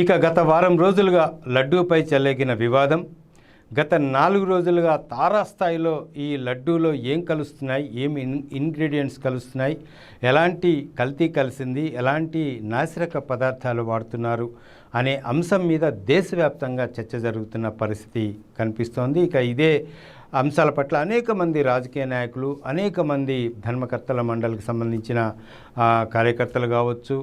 ఇక గత వారం రోజులుగా లడ్డూపై చెల్లెగిన వివాదం. గత నాలుగు రోజులుగా తారాస్థాయిలో ఈ లడ్డూలో ఏం కలుస్తున్నాయి? ఏమి ఇన్ ఇంగ్రీడియంట్స్ కలుస్తున్నాయి? ఎలాంటి కల్తీ కలిసింది? ఎలాంటి నాసిరక పదార్థాలు వాడుతున్నారు? అనే అంశం మీద దేశవ్యాప్తంగా చర్చ జరుగుతున్న పరిస్థితి కనిపిస్తోంది. ఇక ఇదే అంశాల పట్ల అనేక మంది రాజకీయ నాయకులు అనేక మంది ధర్మకర్తల మండలికి సంబంధించిన కార్యకర్తలు కావచ్చు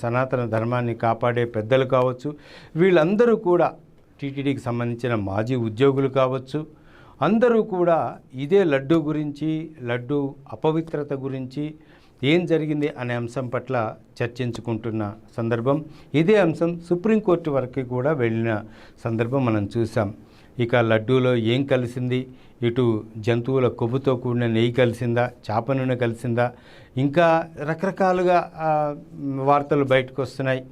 సనాతన ధర్మాన్ని కాపాడే పెద్దలు కావచ్చు వీళ్ళందరూ కూడా టీటీడీకి సంబంధించిన మాజీ ఉద్యోగులు కావచ్చు అందరూ కూడా ఇదే లడ్డు గురించి లడ్డు అపవిత్రత గురించి ఏం జరిగింది అనే అంశం పట్ల చర్చించుకుంటున్న సందర్భం. ఇదే అంశం సుప్రీంకోర్టు వరకు కూడా వెళ్ళిన సందర్భం మనం చూసాం ఇక లడ్డూలో ఏం కలిసింది? ఇటు జంతువుల కొవ్వుతో కూడిన నెయ్యి కలిసిందా? చేప నూనె కలిసిందా? ఇంకా రకరకాలుగా వార్తలు బయటకు వస్తున్నాయి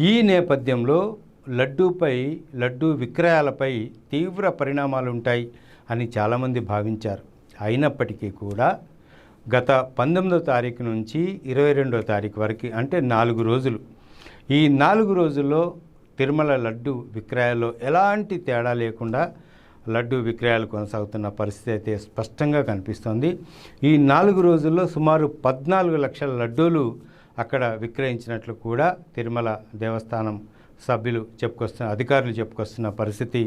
ఈ నేపథ్యంలో లడ్డూపై లడ్డూ విక్రయాలపై తీవ్ర పరిణామాలు ఉంటాయి అని చాలామంది భావించారు. అయినప్పటికీ కూడా గత పంతొమ్మిదో తారీఖు నుంచి ఇరవై రెండో తారీఖు వరకు అంటే నాలుగు రోజులు. ఈ నాలుగు రోజుల్లో తిరుమల లడ్డు విక్రయాల్లో ఎలాంటి తేడా లేకుండా లడ్డు విక్రయాలు కొనసాగుతున్న పరిస్థితి అయితే స్పష్టంగా కనిపిస్తోంది. ఈ నాలుగు రోజుల్లో సుమారు పద్నాలుగు లక్షల లడ్డూలు అక్కడ విక్రయించినట్లు కూడా తిరుమల దేవస్థానం సభ్యులు చెప్పుకొస్తున్న అధికారులు చెప్పుకొస్తున్న పరిస్థితి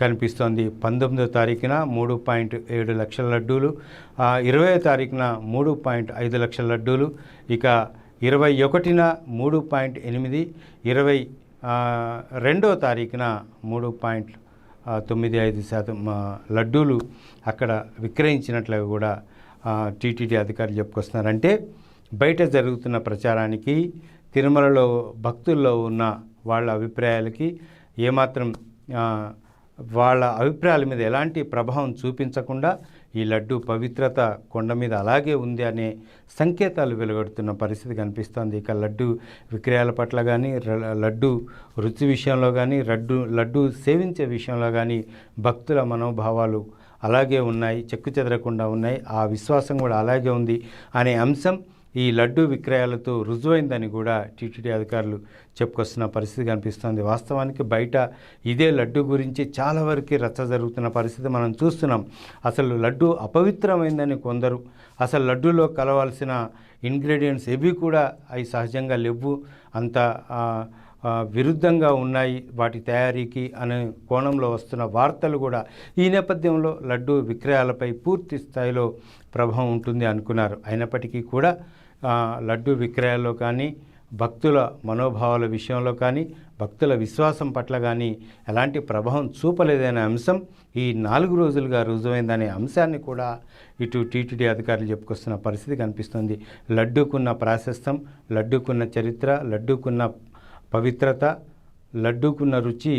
కనిపిస్తోంది. పంతొమ్మిదో తారీఖున మూడు పాయింట్ ఏడు లక్షల లడ్డూలు ఇరవై తారీఖున మూడు పాయింట్ ఐదు లక్షల లడ్డూలు ఇక ఇరవై ఒకటిన మూడు పాయింట్ ఎనిమిది ఇరవై రెండో తారీఖున మూడు పాయింట్ తొమ్మిది ఐదు శాతం లడ్డూలు అక్కడ విక్రయించినట్లుగా కూడా టీటీడీ అధికారులు చెప్పుకొస్తున్నారు అంటే బయట జరుగుతున్న ప్రచారానికి తిరుమలలో భక్తుల్లో ఉన్న వాళ్ళ అభిప్రాయాలకి ఏమాత్రం వాళ్ళ అభిప్రాయాల మీద ఎలాంటి ప్రభావం చూపించకుండా ఈ లడ్డు పవిత్రత కొండ మీద అలాగే ఉంది అనే సంకేతాలు వెలువడుతున్న పరిస్థితి కనిపిస్తోంది. ఇక లడ్డు విక్రయాల పట్ల కానీ లడ్డు రుచి విషయంలో కానీ లడ్డు లడ్డు సేవించే విషయంలో కానీ భక్తుల మనోభావాలు అలాగే ఉన్నాయి చెక్కు చెదరకుండా ఉన్నాయి. ఆ విశ్వాసం కూడా అలాగే ఉంది అనే అంశం ఈ లడ్డు విక్రయాలతో రుజువైందని కూడా టీటీడీ అధికారులు చెప్పుకొస్తున్న పరిస్థితి కనిపిస్తోంది. వాస్తవానికి బయట ఇదే లడ్డు గురించి చాలా వరకు రచ్చ జరుగుతున్న పరిస్థితి మనం చూస్తున్నాం. అసలు లడ్డు అపవిత్రమైందని కొందరు అసలు లడ్డూలో కలవాల్సిన ఇంగ్రీడియంట్స్ ఏవి కూడా అవి సహజంగా లేవు అంత విరుద్ధంగా ఉన్నాయి వాటి తయారీకి అనే కోణంలో వస్తున్న వార్తలు కూడా ఈ నేపథ్యంలో లడ్డు విక్రయాలపై పూర్తి స్థాయిలో ప్రభావం ఉంటుంది అనుకున్నారు. అయినప్పటికీ కూడా లడ్డు విక్రయాల్లో కానీ భక్తుల మనోభావాల విషయంలో కానీ భక్తుల విశ్వాసం పట్ల కానీ ఎలాంటి ప్రభావం చూపలేదనే అంశం ఈ నాలుగు రోజులుగా రుజువైందనే అంశాన్ని కూడా ఇటు టీటీడీ అధికారులు చెప్పుకొస్తున్న పరిస్థితి కనిపిస్తుంది. లడ్డూకున్న ప్రాశస్తం లడ్డూకున్న చరిత్ర లడ్డూకున్న పవిత్రత లడ్డూకున్న రుచి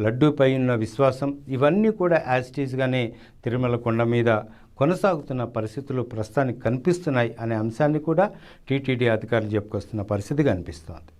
లడ్డూపై ఉన్న విశ్వాసం ఇవన్నీ కూడా యాజిటీస్గానే తిరుమల కొండ మీద కొనసాగుతున్న పరిస్థితులు ప్రస్తుతానికి కనిపిస్తున్నాయి అనే అంశాన్ని కూడా టీటీడీ అధికారులు చెప్పుకొస్తున్న పరిస్థితి కనిపిస్తోంది